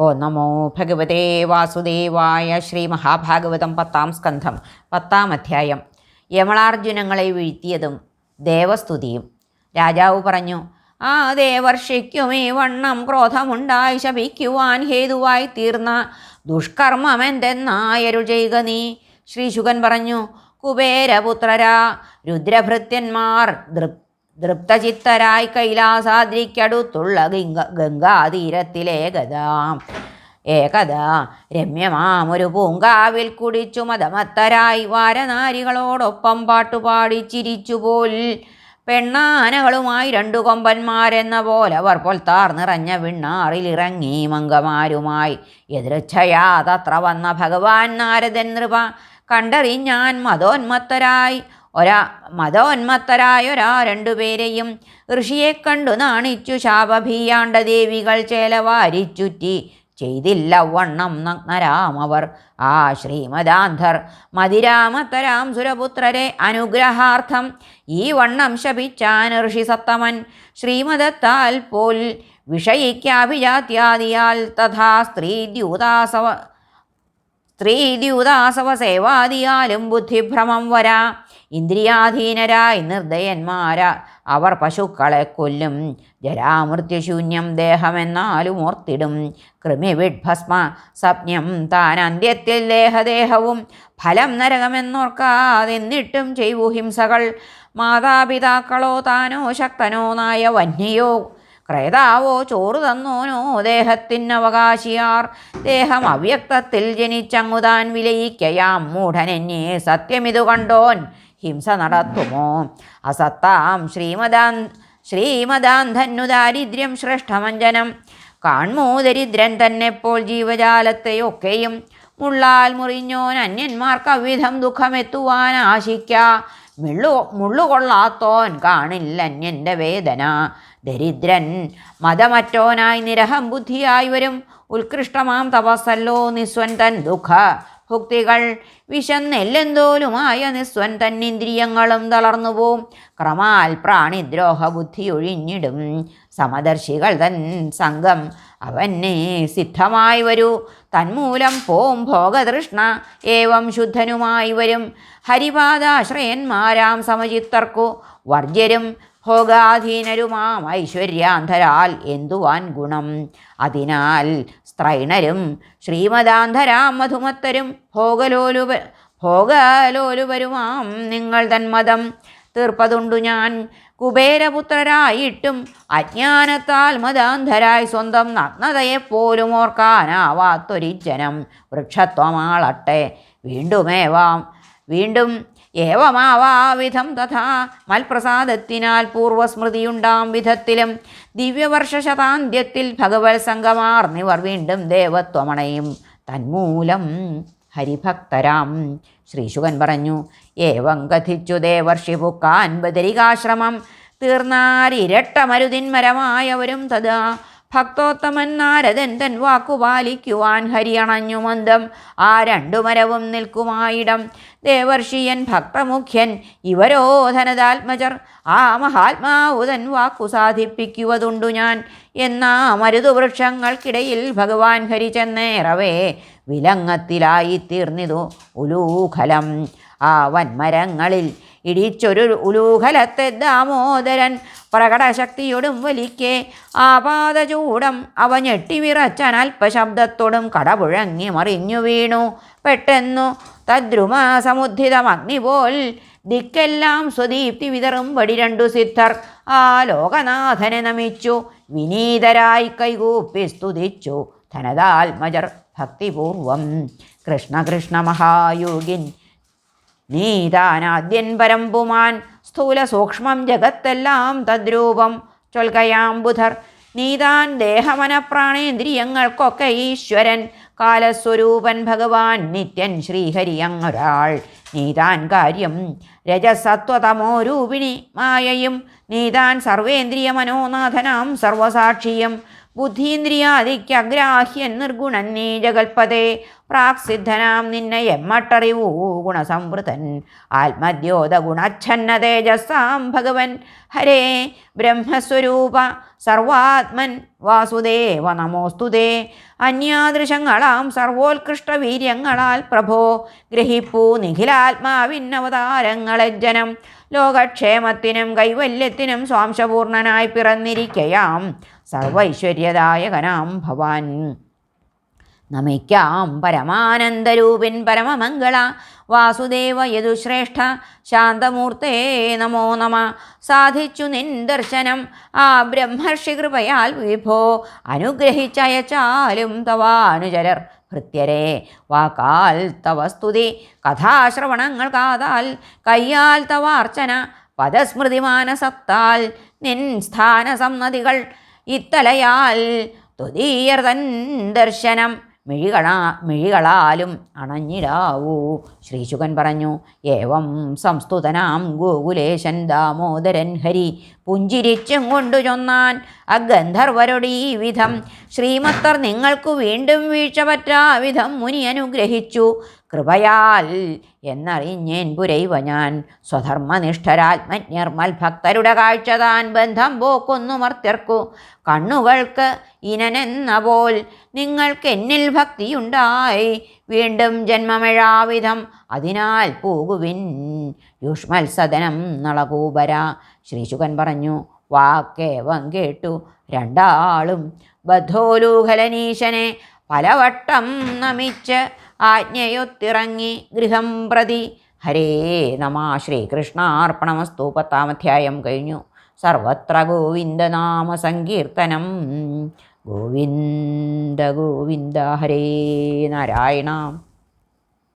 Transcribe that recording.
ഓ നമോ ഭഗവതേ വാസുദേവായ ശ്രീ മഹാഭാഗവതം പത്താം സ്കന്ധം പത്താം അധ്യായം. യമളാർജുനങ്ങളെ വീഴ്ത്തിയതും ദേവസ്തുതിയും. രാജാവ് പറഞ്ഞു ആ ദേവർഷിക്കുമേ വണ്ണം ക്രോധമുണ്ടായി ശപിക്കുവാൻ ഹേതുവായി തീർന്ന ദുഷ്കർമ്മമെന്തെന്നായരു ചെയ്യുക നീ. ശ്രീശുകൻ പറഞ്ഞു കുബേരപുത്രരാ രുദ്രഭൃത്യന്മാർ ദൃപ് ദൃപ്തചിത്തരായി കൈലാസാദ്രിക്കടുത്തുള്ള ഗംഗ ഗംഗാതീരത്തിലേകതാ ഏകദാ. രമ്യമാമൊരു പൂങ്കാവിൽ കുടിച്ചു മതമത്തരായി വാരനാരികളോടൊപ്പം പാട്ടുപാടി ചിരിച്ചുപോൽ. പെണ്ണാനകളുമായി രണ്ടു കൊമ്പന്മാരെന്ന പോലെ അവർ പൊൽത്താർ നിറഞ്ഞ വിണ്ണാറിലിറങ്ങി മംഗമാരുമായി. എതിർച്ഛയാതത്ര വന്ന ഭഗവാൻ നാരദൻ നൃപ കണ്ടറിഞ്ഞാൻ മതോന്മത്തരായി. ഒരാ മതോന്മത്തരായ ഒരാ രണ്ടുപേരെയും ഋഷിയെ കണ്ടു നാണിച്ചു ശാപഭീയാണ്ട ദേവികൾ ചേലവാരിച്ചുറ്റി ചെയ്തില്ല വണ്ണം നഗ്നരാമവർ ആ ശ്രീമദാന്ധർ മതിരാമത്തരാം സുരപുത്രരെ അനുഗ്രഹാർത്ഥം ഈ വണ്ണം ശപിച്ചാൻ ഋഷി സത്തമൻ ശ്രീമദത്താൽ പോൽ വിഷയിക്കാഭിജാത്യാദിയാൽ തഥാ സ്ത്രീ ദ്യൂതാസവ സ്ത്രീദ്യൂതാസവ സേവാദിയാലും ബുദ്ധിഭ്രമം വരാ. ഇന്ദ്രിയാധീനരായി നിർദ്ദയന്മാരാ അവർ പശുക്കളെ കൊല്ലും. ജരാമൃത്യുശൂന്യം ദേഹമെന്നാലും ഓർത്തിടും. കൃമിവിഡ്ഭസ്മ സ്വപ്നം താൻ അന്ത്യത്തിൽ ദേഹദേഹവും ഫലം നരകമെന്നോർക്കാതെന്നിട്ടും ചെയ്വു ഹിംസകൾ. മാതാപിതാക്കളോ താനോ ശക്തനോ നായ വന്യയോ ക്രേതാവോ ചോറ് തന്നോനോ ദേഹത്തിനവകാശിയാർ. ദേഹം അവ്യക്തത്തിൽ ജനിച്ചങ്ങുതാൻ വിലയിക്കയാം. മൂഢനെന്നെ സത്യമിതു കണ്ടോൻ. ഹിംസ നടത്തുമോ അസത്താം ശ്രീമദാൻ ശ്രീമദാന്ധന്നു ദാരിദ്ര്യം ശ്രേഷ്ഠമഞ്ജനം. കാൺമോ ദരിദ്രൻ തന്നെപ്പോൾ ജീവജാലത്തെയൊക്കെയും മുള്ളാൽ മുറിഞ്ഞോൻ അന്യന്മാർക്ക് അവിധം ദുഃഖമെത്തുവാൻ ആശിക്ക. മിള്ളു മുള്ളുകൊള്ളാത്തോൻ കാണില്ല അന്യന്റെ വേദന. ദരിദ്രൻ മതമറ്റോനായി നിരഹം ബുദ്ധിയായി വരും. ഉത്കൃഷ്ടമാം തപസ്സല്ലോ നിസ്വൻ തൻ ദുഃഖ. ഭുക്തികൾ വിശന്നെല്ലെന്തോലുമായ നിസ്വൻ തന്നിന്ദ്രിയങ്ങളും തളർന്നുപോവും ക്രമാൽ പ്രാണിദ്രോഹ ബുദ്ധി ഒഴിഞ്ഞിടും സമദർശികൾ തൻ സംഘം അവനെ സിദ്ധമായി വരൂ. തന്മൂലം പോം ഭോഗതൃഷ്ണ ഏവം ശുദ്ധനുമായി വരും. ഹരിപാദാശ്രയന്മാരാം സമചിത്തർക്കു വർജ്യരും ഭോഗാധീനരുമാം ഐശ്വര്യാന്ധരാൽ എന്തുവാൻ ഗുണം? അതിനാൽ സ്ത്രൈണരും ശ്രീമദാന്ധരാം മധുമത്തരും ഭോഗലോലുപ ഭോഗലോലുപരുമാം നിങ്ങൾ തന്മതം തീർപ്പതുണ്ടു ഞാൻ. കുബേരപുത്രരായിട്ടും അജ്ഞാനത്താൽ മതാന്ധരായി സ്വന്തം നഗ്നതയെപ്പോലും ഓർക്കാനാവാത്തൊരിജ്ജനം വൃക്ഷത്വമാളട്ടെ. വീണ്ടുമേവാം. വീണ്ടും ഏവമാവാവിധം തഥാ മൽപ്രസാദത്തിനാൽ പൂർവസ്മൃതിയുണ്ടാം വിധത്തിലും. ദിവ്യവർഷശതാന്ത്യത്തിൽ ഭഗവത് സംഗമാർന്നിവർ വീണ്ടും ദേവത്വമണയും. തന്മൂലം ഹരിഭക്തരാം. ശ്രീശുകൻ പറഞ്ഞു ഏവം കഥിച്ചു ദേവർഷി പുക്കാൻ ബദരികാശ്രമം തീർന്നാരിരട്ടമരുതിന്മരമായവരും തഥാ ഭക്തോത്തമൻ നാരദൻ തൻ വാക്കു പാലിക്കുവാൻ ഹരിയണഞ്ഞു മന്ദം. ആ രണ്ടു മരവും നിൽക്കുമായിടം. ദേവർഷിയൻ ഭക്തമുഖ്യൻ ഇവരോ ധനതാത്മജർ ആ മഹാത്മാവു തൻ വാക്കു സാധിപ്പിക്കുവതുണ്ടു ഞാൻ. എന്നാ മരുതുവൃക്ഷങ്ങൾക്കിടയിൽ ഭഗവാൻ ഹരി ചെന്നേറവേ വിലങ്ങത്തിലായി തീർന്നിതു ഉലൂഖലം. ആ വൻമരങ്ങളിൽ ഇടിച്ചൊരു ഉലൂഹലത്തെ ദാമോദരൻ പ്രകടശക്തിയോടും വലിക്കെ ആപാദചൂടം അവ ഞെട്ടിവിറച്ചാൻ അൽപ്പശബ്ദത്തോടും കടപുഴങ്ങി മറിഞ്ഞു വീണു. പെട്ടെന്നു തദ്രുമ സമുദ്ധിതം അഗ്നി പോൽ ദിക്കെല്ലാം സ്വദീപ്തി വിതറും വടി രണ്ടു സിദ്ധർ ആ ലോകനാഥനെ നമിച്ചു. വിനീതരായി കൈകൂപ്പി സ്തുതിച്ചു. ധനതാത്മജർ ഭക്തിപൂർവം. കൃഷ്ണ കൃഷ്ണ മഹായോഗിൻ നീതാനാദ്യൻ പരമ്പുമാൻ. സ്ഥൂല സൂക്ഷ്മം ജഗത്തെല്ലാം തദ്രൂപം. ചൊൽകയാംബുധർ നീതാൻ ദേഹമനപ്രാണേന്ദ്രിയങ്ങൾക്കൊക്കെ ഈശ്വരൻ. കാലസ്വരൂപൻ ഭഗവാൻ നിത്യൻ ശ്രീഹരി അങ്ങൊരാൾ നീതാൻ കാര്യം രജസത്വതമോ രൂപിണി മായയും. നീതാൻ സർവേന്ദ്രിയ മനോനാഥനാം സർവസാക്ഷിയും. ബുദ്ധീന്ദ്രിയാദിക്കഗ്രാഹ്യൻ നിർഗുണൻ നീ ജഗൽപതേ പ്രാക്സിദ്ധനാം നിന്നെ എമ്മട്ടറിവൂ ഗുണസംവൃതൻ. ആത്മദ്യോത ഗുണച്ഛന്ന തേജസ്സാം ഭഗവൻ. ഹരേ ബ്രഹ്മസ്വരൂപ സർവാത്മൻ. വാസുദേവ നമോസ്തുതേ അന്യാദൃശങ്ങളാം സർവോത്കൃഷ്ട വീര്യങ്ങളാൽ പ്രഭോ. ഗ്രഹിപ്പൂ നിഖിലാത്മാവിന്നവതാരങ്ങളെ ജനം. ലോകക്ഷേമത്തിനും കൈവല്യത്തിനും സ്വാംശപൂർണനായി പിറന്നിരിക്കയാം സർവൈശ്വര്യദായകനാം ഭവാൻ. നമിക്കാം പരമാനന്ദരൂപിൻ പരമമംഗള. വാസുദേവ യദുശ്രേഷ്ഠ ശാന്തമൂർത്തേ നമോ നമ. സാധിച്ചു നിൻ ദർശനം ആ ബ്രഹ്മർഷി കൃപയാൽ വിഭോ. അനുഗ്രഹിച്ചയച്ചാലും തവാനുചരർ ഭൃത്യരെ. വാക്കാൽ തവ സ്തുതി കഥാശ്രവണങ്ങൾ കാതാൽ കയ്യാൽ തവ അർച്ചന പദസ്മൃതിമാനസത്താൽ നിൻ സ്ഥാനസമ്മതികൾ ഇത്തലയാൽ തുതീയർ തൻ ദർശനം. മിഴികളാ മിഴികളാലും അണഞ്ഞിടാവൂ. ശ്രീശുകൻ പറഞ്ഞു ഏവം സംസ്തുതനാം ഗോകുലേശൻ ദാമോദരൻ ഹരി പുഞ്ചിരിച്ചും കൊണ്ടു ചൊന്നാൻ അഗന്ധർവരുടെ ഈ വിധം. ശ്രീമത്തർ നിങ്ങൾക്കു വീണ്ടും വീഴ്ച പറ്റാ വിധം മുനി അനുഗ്രഹിച്ചു. കൃപയാൽ എന്നറിഞ്ഞേൻ പുരൈവ ഞാൻ. സ്വധർമ്മനിഷ്ഠരാത്മജ്ഞർ മൽഭക്തരുടെ കാഴ്ച താൻ ബന്ധം പോക്കുന്നു മർത്യർക്കു. കണ്ണുകൾക്ക് ഇനനെന്ന പോൽ നിങ്ങൾക്ക് എന്നിൽ ഭക്തിയുണ്ടായി. വീണ്ടും ജന്മമെഴാവിധം അതിനാൽ പോകുവിൻ. യുഷ്മത്സദനം നളകൂപര ശ്രീശുകൻ പറഞ്ഞു വാക്കേവം കേട്ടു. രണ്ടാളും ബദ്ധോലൂഹലനീശനെ പലവട്ടം നമിച്ച് ആജ്ഞയൊത്തിറങ്ങി ഗൃഹം പ്രതി ഹരേ നമ ശ്രീകൃഷ്ണാർപ്പണമസ്തു പത്താമധ്യായം കഴിഞ്ഞു. സർവത്ര ഗോവിന്ദനാമ സങ്കീർത്തനം. ഗോവിന്ദ ഗോവിന്ദ ഹരേ നാരായണ.